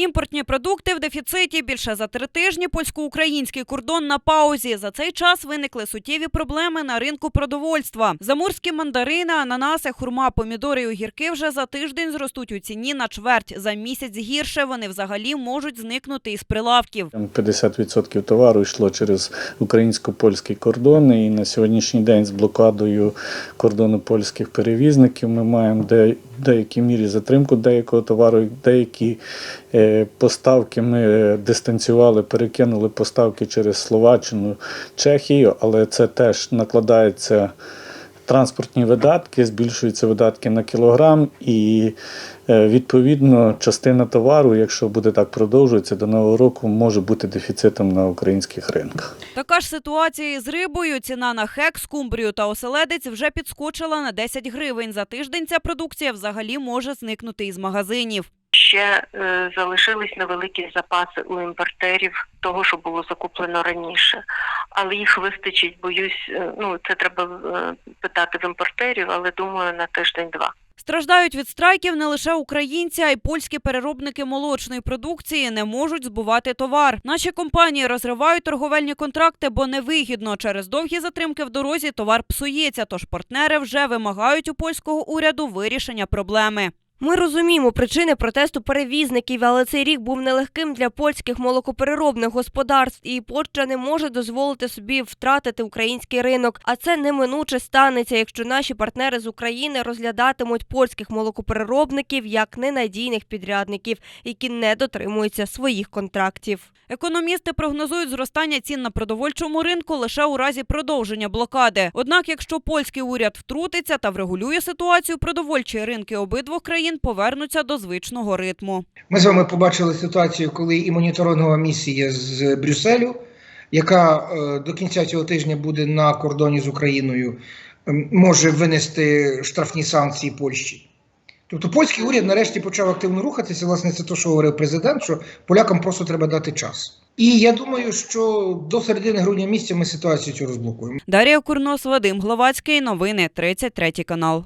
Імпортні продукти в дефіциті більше за три тижні. Польсько-український кордон на паузі. За цей час виникли суттєві проблеми на ринку продовольства. Заморські мандарини, ананаси, хурма, помідори і огірки вже за тиждень зростуть у ціні на чверть. За місяць гірше вони взагалі можуть зникнути із прилавків. Там 50% товару йшло через українсько-польський кордон, і на сьогоднішній день з блокадою кордону польських перевізників ми маємо де, деякій мірі затримку деякого товару, деякі е, поставки ми дистанціювали, перекинули поставки через Словаччину, Чехію, але це теж накладається. Транспортні видатки, збільшуються видатки на кілограм, і е, відповідно частина товару, якщо буде так продовжуватися, до нового року може бути дефіцитом на українських ринках. Така ж ситуація із рибою. Ціна на хек, скумбрію та оселедець вже підскочила на 10 гривень. За тиждень ця продукція взагалі може зникнути із магазинів. Ще е, залишились невеликі запаси у імпортерів того, що було закуплено раніше, але їх вистачить, боюсь. е, Ну це треба е, питати в імпортерів, але думаю на тиждень-два. Страждають від страйків не лише українці, а й польські переробники молочної продукції не можуть збувати товар. Наші компанії розривають торговельні контракти, бо невигідно. Через довгі затримки в дорозі товар псується. Тож партнери вже вимагають у польського уряду вирішення проблеми. Ми розуміємо причини протесту перевізників, але цей рік був нелегким для польських молокопереробних господарств, і Польща не може дозволити собі втратити український ринок. А це неминуче станеться, якщо наші партнери з України розглядатимуть польських молокопереробників як ненадійних підрядників, які не дотримуються своїх контрактів. Економісти прогнозують зростання цін на продовольчому ринку лише у разі продовження блокади. Однак, якщо польський уряд втрутиться та врегулює ситуацію, продовольчі ринки обидвох країн повернуться до звичного ритму. Ми з вами побачили ситуацію, коли і моніторингова місія з Брюсселю, яка е, до кінця цього тижня буде на кордоні з Україною, ем, може винести штрафні санкції Польщі. Тобто польський уряд нарешті почав активно рухатися. Власне, це те, що говорив президент, що полякам просто треба дати час. І я думаю, що до середини грудня місяця ми ситуацію цю розблокуємо. Дар'я Курнос, Вадим Гловацький. Новини 33 канал.